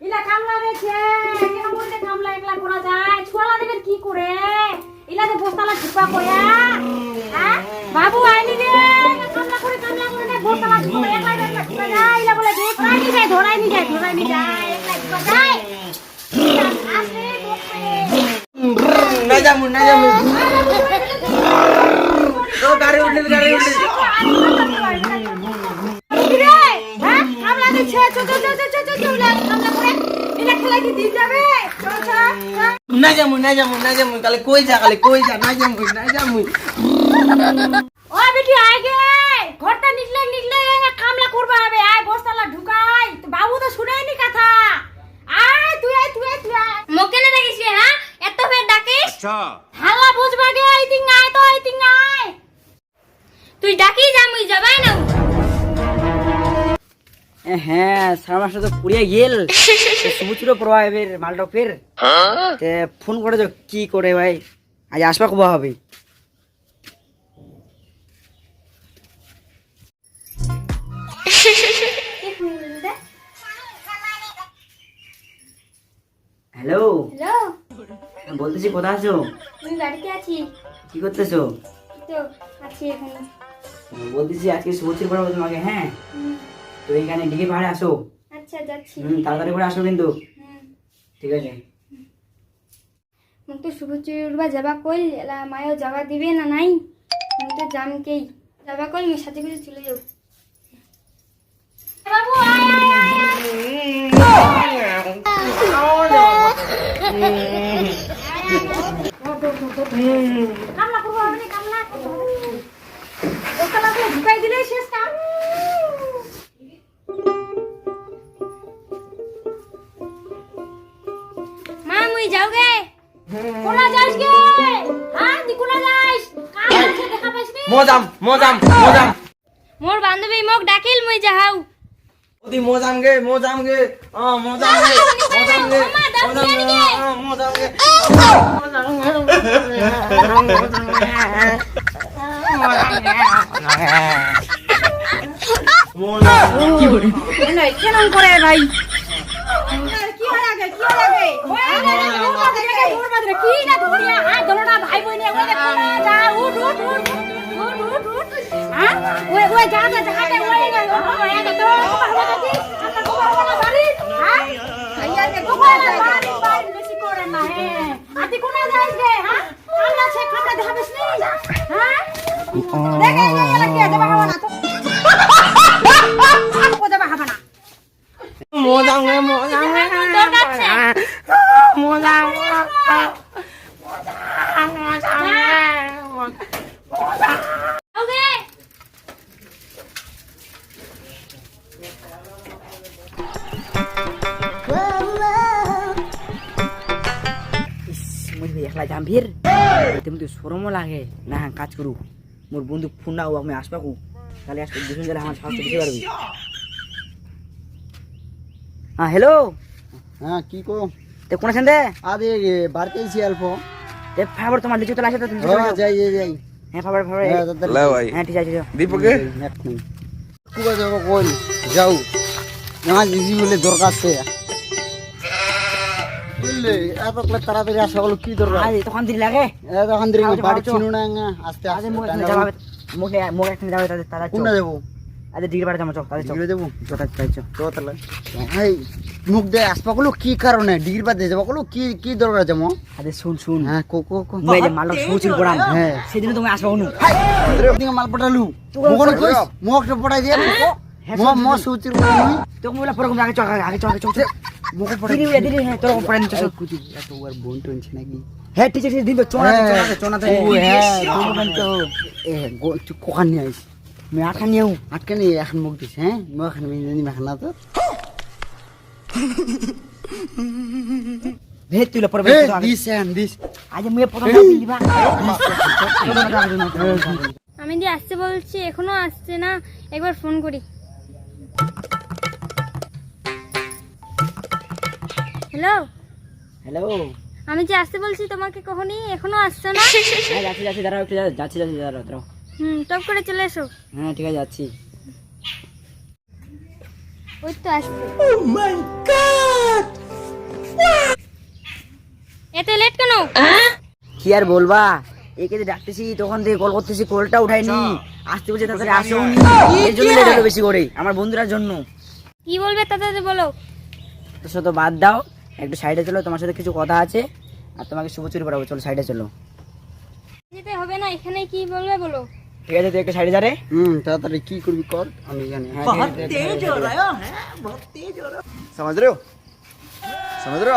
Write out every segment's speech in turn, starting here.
ইলা কামলা দেখে কেমন রে কামলা একলা করা যায় ছোলা দেবেন কি করে ইলা যে বস্তালা ঢুকা কয়া হ্যাঁ বাবু আইনি রে কামলা করে কামলা করে নে বস্তালা ঢুকা একলা একলা ঢুকা যায় ইলা বলে যে ধরাই নি যায় ধরাই নি যায় ধরাই নি যায় একলা ঢুকা যায় না যাব না যাব ও গাড়ি উঠলে গাড়ি উঠলে না না না কালে কই যা কালে কই যা না যাব না যাব ও বেটি আয় গে। ঘরটা নিকলে নিকলে কামলা করবা হবে। আয় বস্তালা ঢুকাই। তো বাবু তো শুনেনি কথা। আয় তুই আয় তুই আয় তুই আয়। মোকেনে দেখিস হ্যাঁ? এত ফের ডাকিস? হাল্লা বুঝবা গে আয় তো আয়। তুই ডাকি যা মুই যাবাই না। হ্যাঁ সারা মাসে তো পুড়িয়ে গেল। সমুদ্র প্রবাহ এবার মালটা ফের। তে ফোন করে তো কি করে ভাই? আজ আসবা কবা হবে? হ্যালো? হ্যালো? বলতেছি কোথায় আছো? আমি বাড়িতে আছি। কি করতেছো? তো আছি এখানে। বলতেছি আজকে সমুদ্র প্রবাহ তোমাকে হ্যাঁ? তো এইখানে ডিগি পাহাড়ে আসো। আচ্ছা যাচ্ছি। হুম তাড়াতাড়ি করে আসো কিন্তু। ঠিক আছে। মোক তো শুভচুরবা যাবা কইল এলা মায়ও যাবা দিবে না নাই? আমি তো জামকেই যাবা কইল আমি সাথে করে চলে যাও বাবু আয় আয় আয় কামলা করবা হবে না, কামলা। মা মুই যাও গে কোনা যাস গে হ্যাঁ তুই কোনা যাস? কাম আছে দেখা পাইস নি মজাম মজাম মজাম। মোর বান্ধবী মোক ডাকিল মুই যাহাও। ওদি মজাম গে মজাম গে আ মজাম গে মজাম গে মজাম গে আ মজাম গে কেন করে ভাই? ওই ওই যা যা যা দে ওই না ওই আগে তো ভালো কাটি আমরা তো ভালো না বাড়ি হ্যাঁ আইয়া কে তো ভালো বাড়ি বাড়ি বেশি করে না হ্যাঁ আতি কোনা যাইস গে হ্যাঁ আল্লাহ সে খামলা দেখাবেস নি হ্যাঁ দেখে গেলে কি যাবা হবে না তো যাবা হবে না মজাম গে মজাম গে মজাম মুই একলা তুমি তো সরমও লাগে। না হ্যাঁ কাজ করু মোর বন্ধু ফোন না আমি আসবাকু তাহলে আসবে দুজন গেলে আমার সাহস বুঝতে পারবি হ্যাঁ হ্যালো হ্যাঁ কি কো? তে কোন আছেন দে আরে বাড়তে এসি অল্প। তে ফাবার তোমার লিচু তোলা আছে তো তুমি হ্যাঁ যাই যাই যাই। হ্যাঁ ফাবার ফাবার হ্যাঁ তাড়াতাড়ি হ্যাঁ ঠিক আছে দীপকে কুবা যাব কই যাও। না দিদি বলে দরকার সে বুঝলে? এত করে তাড়াতাড়ি আসা হলো কি দরকার আজ তখন দিন লাগে? এত খান দিন বাড়ি বাড়ি চিনু না আস্তে আস্তে মুখ টানা যাবে। মুখ মুখ একদিন যাবে তাদের তারা কোনটা যাব আজ ডিগ্রি পাড়া যাব চল তাদের চল। ডিগ্রি যাব চল চল। তাহলে। ভাই মুখ দে আসবা কলো কি কারণে? ডিগ্রি বাদ দিয়ে কলো কি কি দরকার যাব আরে শুন শুন। হ্যাঁ কো কো কো। মুই যে মালক সুচির পড়াম হ্যাঁ। সেদিন তুমি আসবা অনু। দিকে মাল পটালু মোকন কইস মোকটা পটাই দিয়ে মো মো সুচির কই তোকে বলে পরে আগে চল আগে চল আগে চল মোকে দিদি দিদি হ্যাঁ তোর পড়ে নিচ্ছ এই কুচি এত ওর বোন টোনছে নাকি? হ্যাঁ ঠিক আছে দিন তো চল চল চল হ্যাঁ তুমি তো এ কোখান নিয়ে আইস। আমি নিয়েও আটকে নিয়ে এখন মুখ দিস হ্যাঁ? মুখ এখন মিনি জানি মেখানা তো। ভেদ তুই পরে দিস হ্যাঁ দিস। আজ মুই প্রথম দিবা আমি যে আসতে বলছি এখনও আসছে না একবার ফোন করি। হ্যালো হ্যালো আমি যে আসতে বলছি তোমাকে কখনই এখনও আসছো না। হ্যাঁ যাচ্ছি যাচ্ছি দাঁড়াও একটু যাচ্ছি যাচ্ছি দাঁড়াও দাঁড়াও। হুম টপ করে চলে এসো। হ্যাঁ ঠিক আছে যাচ্ছি। ওই তো আসছি। ও মাই গড এত লেট কেন? হ্যাঁ? কি আর বলবা? একে যে ডাকতেছি তখন থেকে কল করতেছি কলটা উঠাইনি আসতে বলছে তাদের আসো। এর জন্য বেশি করে আমার বন্ধুরার জন্য। কি বলবে তাদের বলো। তো বাদ দাও। একটু সাইডে চলো তোমার সাথে কিছু কথা আছে। আর তোমাকে শুভ চুরি পড়াবো চলো সাইডে চলো। যেতে হবে না এখানে কি বলবে বলো? ঠিক আছে তুই একটা সাইডে যা হুম তাড়াতাড়ি কি করবি কর আমি জানি। হ্যাঁ, সমাজ রে সমাজ রে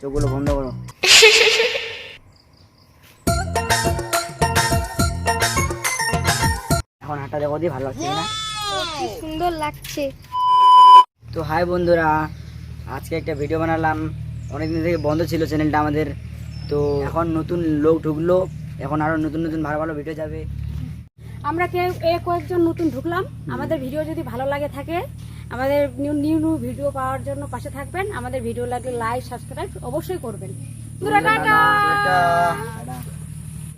চোখগুলো বন্ধ করো। এখন হাঁটা দেখো দিয়ে ভালো লাগছে না কি সুন্দর লাগছে। তো হাই বন্ধুরা আজকে একটা ভিডিও বানালাম। অনেকদিন থেকে বন্ধ ছিল চ্যানেলটা আমাদের। তো এখন নতুন লোক ঢুকলো এখন আরও নতুন নতুন ভালো ভালো ভিডিও যাবে। আমরা কেউ এ কয়েকজন নতুন ঢুকলাম। আমাদের ভিডিও যদি ভালো লাগে থাকে আমাদের নিউ নিউ নিউ ভিডিও পাওয়ার জন্য পাশে থাকবেন। আমাদের ভিডিও লাগলে লাইক সাবস্ক্রাইব অবশ্যই করবেন। টাটা!